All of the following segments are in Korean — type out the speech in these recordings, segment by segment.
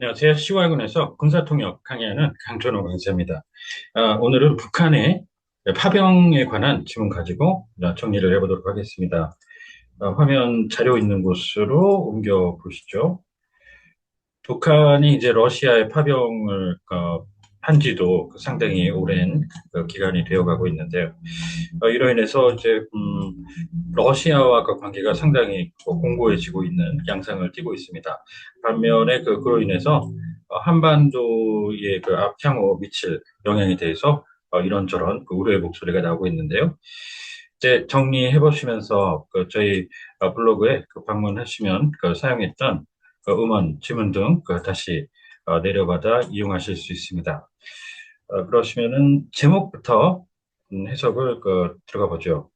안녕하세요. 시와군에서 군사통역 강의하는 강천호 강사입니다. 아, 오늘은 북한의 파병에 관한 질문 가지고 정리를 해보도록 하겠습니다. 아, 화면 자료 있는 곳으로 옮겨 보시죠. 북한이 이제 러시아의 파병을 어, 한 지도 상당히 오랜 그 기간이 되어가고 있는데요. 어, 이로 인해서 이제 음, 러시아와 그 관계가 상당히 공고해지고 있는 양상을 띠고 있습니다. 반면에 그, 그로 인해서 어, 한반도의 그 향후 미칠 영향에 대해서 어, 이런저런 그 우려의 목소리가 나오고 있는데요. 이제 정리해 보시면서 그 저희 어, 블로그에 그 방문하시면 그 사용했던 그 음원, 지문 등 그 다시 어, 내려받아 이용하실 수 있습니다. 어, 그러시면은 제목부터 음, 해석을 그 들어가 보죠.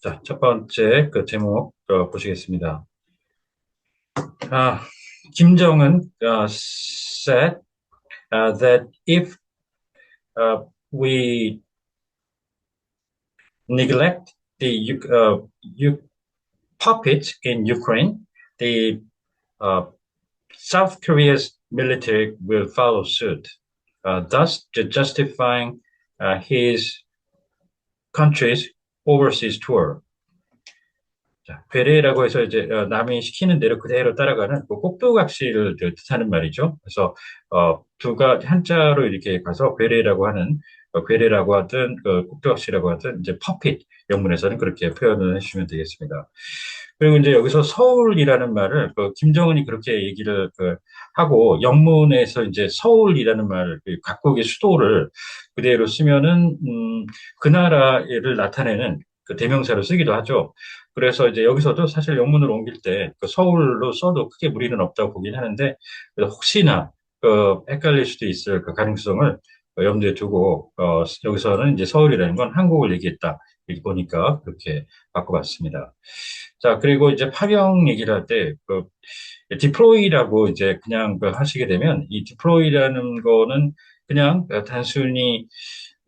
자, 첫 번째 그 제목 어, 보시겠습니다. 아, 김정은 uh, said uh, that if uh, we neglect the uh, puppets in Ukraine, the uh, South Korea's military will follow suit, uh, thus justifying uh, his country's overseas tour. 자, 괴뢰라고 해서 이제 어, 남이 시키는 대로 그대로 따라가는 그 꼭두각시를 뜻하는 말이죠. 그래서 어, 두가 한자로 이렇게 가서 괴뢰라고 하는 어, 괴뢰라고 하든 그 꼭두각시라고 하든 이제 퍼핏 영문에서는 그렇게 표현을 해주시면 되겠습니다. 그리고 이제 여기서 서울이라는 말을 그 김정은이 그렇게 얘기를 그 하고 영문에서 이제 서울이라는 말을 그 각국의 수도를 그대로 쓰면은 음, 그 나라를 나타내는 그 대명사로 쓰기도 하죠. 그래서 이제 여기서도 사실 영문을 옮길 때 그 서울로 써도 크게 무리는 없다고 보긴 하는데 혹시나 그 헷갈릴 수도 있을 그 가능성을 염두에 두고 어, 여기서는 이제 서울이라는 건 한국을 얘기했다. 보니까 그렇게 바꿔봤습니다. 자 그리고 이제 파병 얘기를 할 때 그 디플로이라고 이제 그냥 그 하시게 되면 이 디플로이라는 거는 그냥 단순히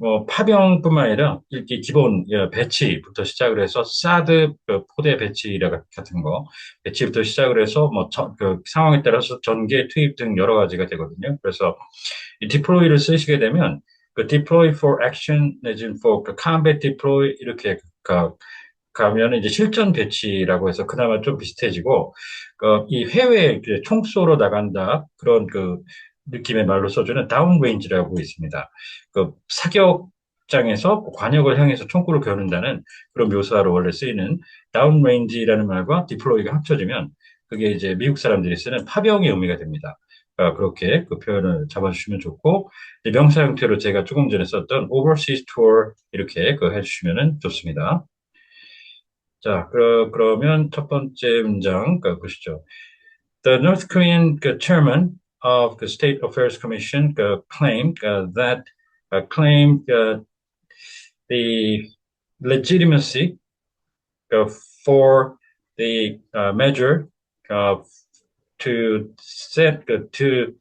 뭐 파병뿐만 아니라 이렇게 기본 예, 배치부터 시작을 해서 사드 그 포대 배치 같은 거 배치부터 시작을 해서 뭐 그 상황에 따라서 전개 투입 등 여러 가지가 되거든요. 그래서 이 deploy를 쓰시게 되면 그 deploy for action 내지는 for 그 combat deploy 이렇게 가, 가면 이제 실전 배치라고 해서 그나마 좀 비슷해지고 그이 해외 총 쏘러 나간다 그런 그 느낌의 말로 써주는 다운레인지라고 있습니다. 그 사격장에서 관역을 향해서 총구를 겨눈다는 그런 묘사로 원래 쓰이는 다운레인지라는 말과 디플로이가 합쳐지면 그게 이제 미국 사람들이 쓰는 파병의 의미가 됩니다. 그러니까 그렇게 그 표현을 잡아주시면 좋고 명사 형태로 제가 조금 전에 썼던 overseas tour 이렇게 그 해주시면 좋습니다. 자, 그러, 그러면 첫 번째 문장 그 보시죠. The North Korean chairman of the State Affairs Commission uh, claimed uh, that uh, claimed the legitimacy for the measure to set to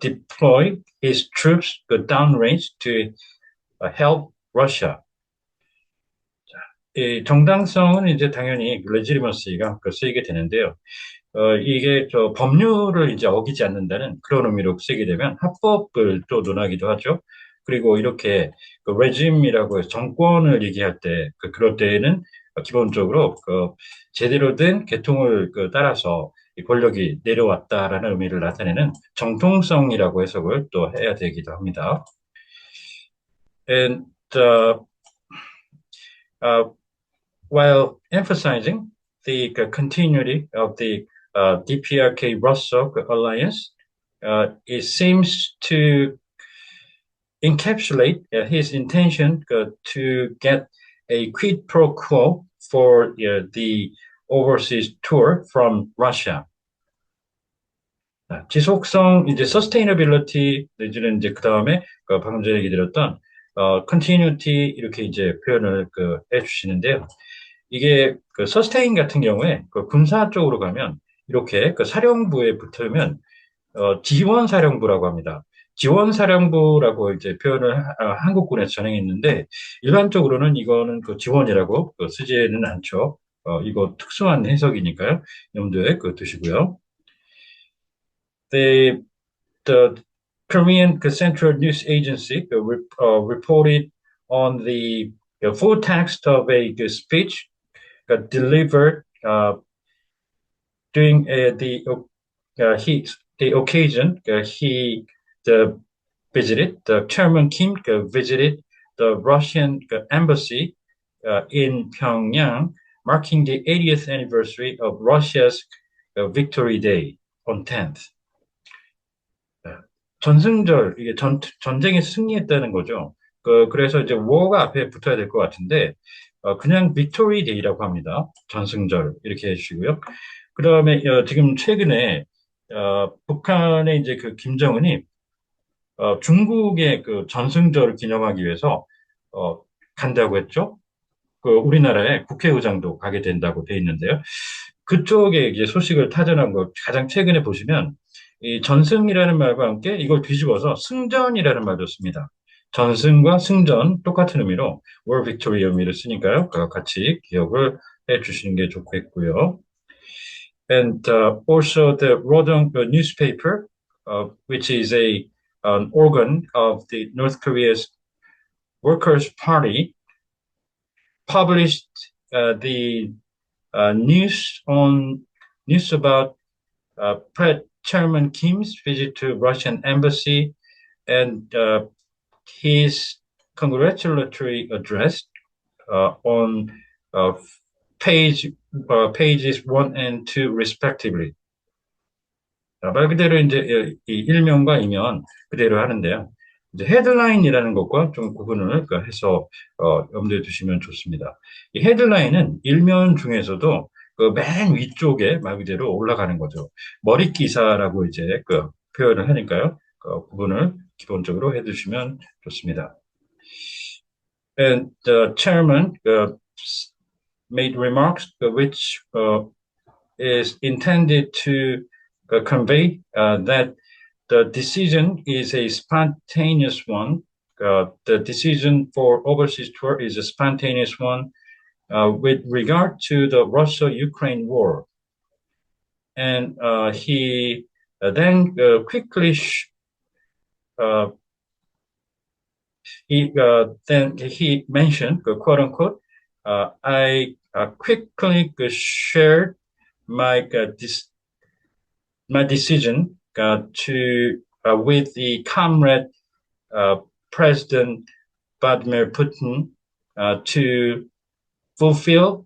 deploy his troops downrange to help Russia. 이 정당성은 이제 당연히 레지리머시가 쓰이게 되는데요. 어, 이게 저 법률을 이제 어기지 않는다는 그런 의미로 쓰게 되면 합법을 또 논하기도 하죠. 그리고 이렇게 그 레짐이라고 해서 정권을 얘기할 때, 그, 그럴 때에는 기본적으로 그 제대로 된 계통을 그 따라서 권력이 내려왔다라는 의미를 나타내는 정통성이라고 해석을 또 해야 되기도 합니다. And uh, uh, while emphasizing the continuity of the uh, DPRK Russell alliance, uh, it seems to encapsulate uh, his intention uh, to get a quid pro quo for uh, the overseas tour from Russia. 지속성 이제 sustainability 내지는 이제 그 다음에 그 방금 전에 얘기 드렸던 어, continuity 이렇게 이제 표현을 그 해주시는데요. 이게 그 sustain 같은 경우에 그 군사 쪽으로 가면 이렇게 그 사령부에 붙으면 어, 지원사령부라고 합니다. 지원사령부라고 이제 표현을 하, 아, 한국군에서 전행했는데 일반적으로는 이거는 그 지원이라고 그 쓰지는 않죠. 어, 이거 특수한 해석이니까요. 염두에 그 두시고요. the the Korean Central News Agency uh, reported on the, the full text of a speech delivered during the he, the occasion he the visited the Chairman Kim visited the Russian embassy in Pyongyang, marking the 80th anniversary of Russia's Victory Day on 10th. 전승절 이게 전 전쟁에 승리했다는 거죠. 그 그래서 이제 워가 앞에 붙어야 될 것 같은데 어, 그냥 빅토리 데이라고 합니다. 전승절 이렇게 해주시고요. 그 다음에 어, 지금 최근에 어, 북한의 이제 그 김정은이 어, 중국의 그 전승절을 기념하기 위해서 어, 간다고 했죠. 그 우리나라의 국회의장도 가게 된다고 돼 있는데요. 그쪽에 이제 소식을 타전한 거 가장 최근에 보시면 이 전승이라는 말과 함께 이걸 뒤집어서 승전이라는 말도 씁니다. 전승과 승전 똑같은 의미로 war victory 의미를 쓰니까요. 같이 기억을 해 주시는 게 좋겠고요. And uh, also the Rodong newspaper, uh, which is a an organ of the North Korea's Workers' Party, published uh, the news on news about uh, Chairman Kim's visit to Russian embassy and uh, his congratulatory address uh, on uh, page pages one and two respectively. 말 그대로 이제 이 일면과 이면 그대로 하는데요. 이제 헤드라인이라는 것과 좀 구분을 해서 어, 염두에 두시면 좋습니다. 이 헤드라인은 일면 중에서도 그 맨 위쪽에 말 그대로 올라가는 거죠. 머리 기사라고 이제 그 표현을 하니까요. 그 부분을 기본적으로 해두시면 좋습니다. And the chairman uh, made remarks which uh, is intended to uh, convey that the decision is a spontaneous one. the decision for overseas tour is a spontaneous one. uh, with regard to the Russia-Ukraine war. And uh, he uh, then uh, quickly uh, he then he mentioned quote unquote I quickly shared my this my decision to with the comrade President Vladimir Putin to fulfill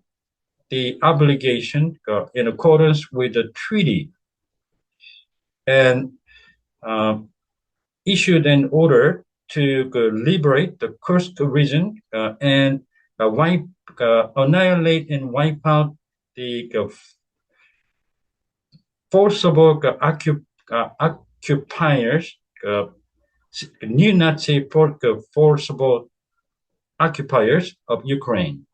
the obligation uh, in accordance with the treaty. And uh, issued an order to uh, liberate the Kursk region uh, and uh, wipe, uh, annihilate and wipe out the forcible occup occupiers, neo-Nazi forcible occupiers of Ukraine.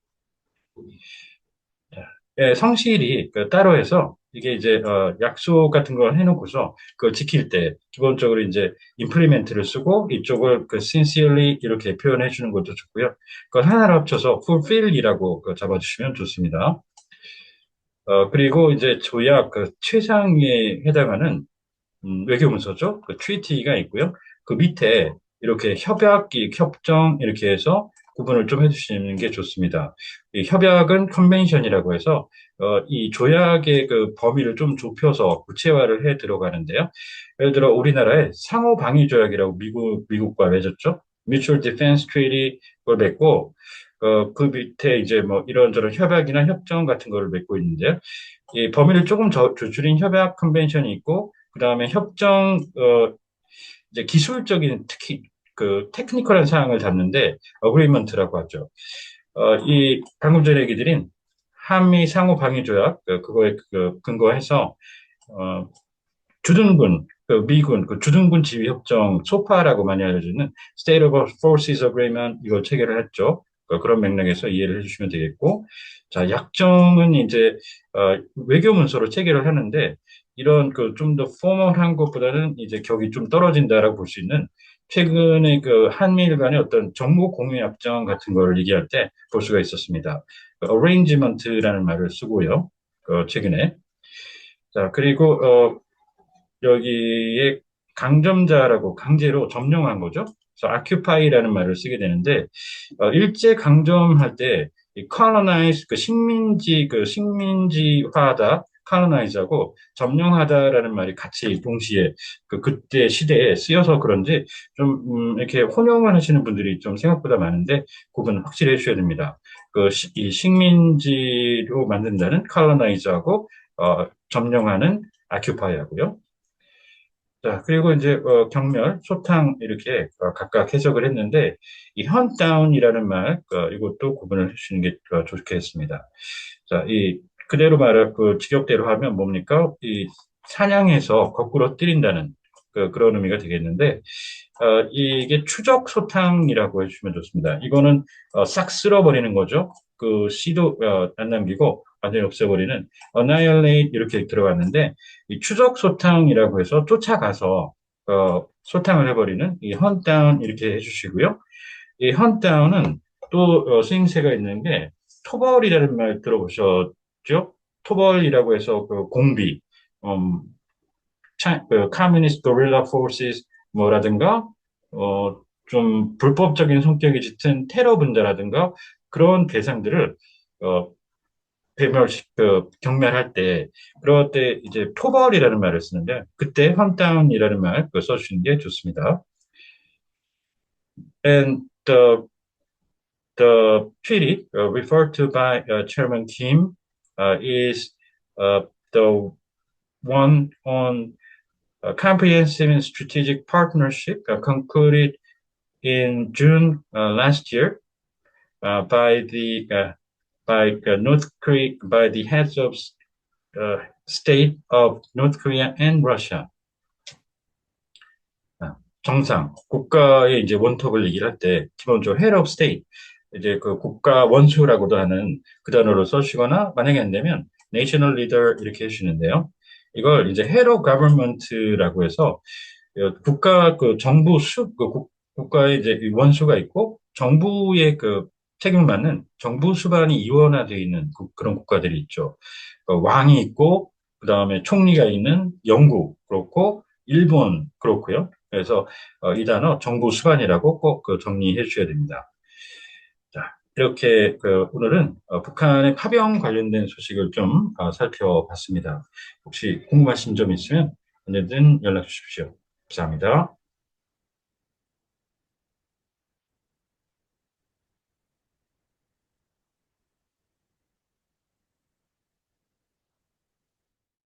예, 성실히 그 따로 해서 이게 이제 어, 약속 같은 걸 해놓고서 그걸 지킬 때 기본적으로 이제 implement를 쓰고 이쪽을 그 sincerely 이렇게 표현해 주는 것도 좋고요. 그걸 하나로 합쳐서 fulfill이라고 그 잡아주시면 좋습니다. 어, 그리고 이제 조약 그 최상위에 해당하는 음, 외교문서죠. 그 treaty가 있고요. 그 밑에 이렇게 협약, 협정 이렇게 해서 구분을 좀 해주시는 게 좋습니다. 협약은 컨벤션이라고 해서 어, 이 조약의 그 범위를 좀 좁혀서 구체화를 해 들어가는데요. 예를 들어 우리나라의 상호 방위 조약이라고 미국 미국과 맺었죠. Mutual Defense Treaty를 맺고 어, 그 밑에 이제 뭐 이런저런 협약이나 협정 같은 거를 맺고 있는데 이 범위를 조금 저, 줄인 협약 컨벤션이 있고 그 다음에 협정 어, 이제 기술적인 특히 그 테크니컬한 사항을 담는데 어그리먼트라고 하죠. 어, 이 방금 전에 얘기 드린 한미 상호 방위 조약 그, 그거에 그 근거해서 어, 주둔군 그 미군 그 주둔군 지휘 협정 소파라고 많이 알려지는 State of Forces Agreement 이걸 체결을 했죠. 그, 그런 맥락에서 이해를 해주시면 되겠고, 자 약정은 이제 어, 외교 문서로 체결을 하는데 이런 그 좀 더 포멀한 것보다는 이제 격이 좀 떨어진다라고 볼 수 있는 최근에 그 한미일 간의 어떤 정보 공유 약정 같은 거를 얘기할 때 볼 수가 있었습니다. 그 arrangement라는 말을 쓰고요. 그 최근에. 자, 그리고, 어, 여기에 강점자라고 강제로 점령한 거죠. 그래서 occupy라는 말을 쓰게 되는데 어, 일제 강점할 때 colonize 그 식민지 그 식민지화다 colonize하고 점령하다라는 말이 같이 동시에 그 그때 시대에 쓰여서 그런지 좀 음, 이렇게 혼용을 하시는 분들이 좀 생각보다 많은데 그건 확실히 해주셔야 됩니다. 그이 식민지로 만든다는 colonize하고 어, 점령하는 occupy하고요. 자, 그리고 이제 어, 경멸, 소탕 이렇게 어, 각각 해석을 했는데 이 헌다운이라는 말 어, 이것도 구분을 해주시는 게 어, 좋겠습니다. 자, 이 그대로 말할 그 직역대로 하면 뭡니까? 이 사냥해서 거꾸로 때린다는 그, 그런 의미가 되겠는데 어, 이게 추적 소탕이라고 해주시면 좋습니다. 이거는 어, 싹 쓸어버리는 거죠. 그 씨도 어, 안 남기고 완전히 없애버리는 annihilate 이렇게 들어갔는데 이 추적 소탕이라고 해서 쫓아가서 어, 소탕을 해버리는 이 down 이렇게 해주시고요. 이 down은 또 어, 쓰임새가 있는 게 토벌이라는 말 들어보셨죠? 토벌이라고 해서 그 공비, 음, 차, 그 communist guerrilla forces 뭐라든가 어, 좀 불법적인 성격이 짙은 테러 분자라든가 그런 대상들을 어, 배멸, 그, 경멸할 때, 그럴 때 이제 토벌이라는 말을 쓰는데, 그때 헌다운이라는 말 써주시는 게 좋습니다. And the, the treaty uh, referred to by uh, Chairman Kim uh, is uh, the one on comprehensive and strategic partnership uh, concluded in June uh, last year uh, by the by North Korea by the heads of state of North Korea and Russia. 정상 국가의 이제 원톱을 얘기를 할 때 기본적으로 head of state 이제 그 국가 원수라고도 하는 그 단어를 써주거나 만약에 안 되면 national leader 이렇게 해주시는데요. 이걸 이제 head of government라고 해서 국가 그 정부 수, 그 국, 국가의 이제 원수가 있고 정부의 그 책임을 맡는 정부 수반이 이원화되어 있는 그, 런 국가들이 있죠. 그 왕이 있고 그 다음에 총리가 있는 영국 그렇고 일본 그렇고요. 그래서 어, 이 단어 정부 수반이라고 꼭 그 정리해 주셔야 됩니다. 자 이렇게 그 오늘은 어, 북한의 파병 관련된 소식을 좀 어, 살펴봤습니다. 혹시 궁금하신 점 있으면 언제든 연락 주십시오. 감사합니다.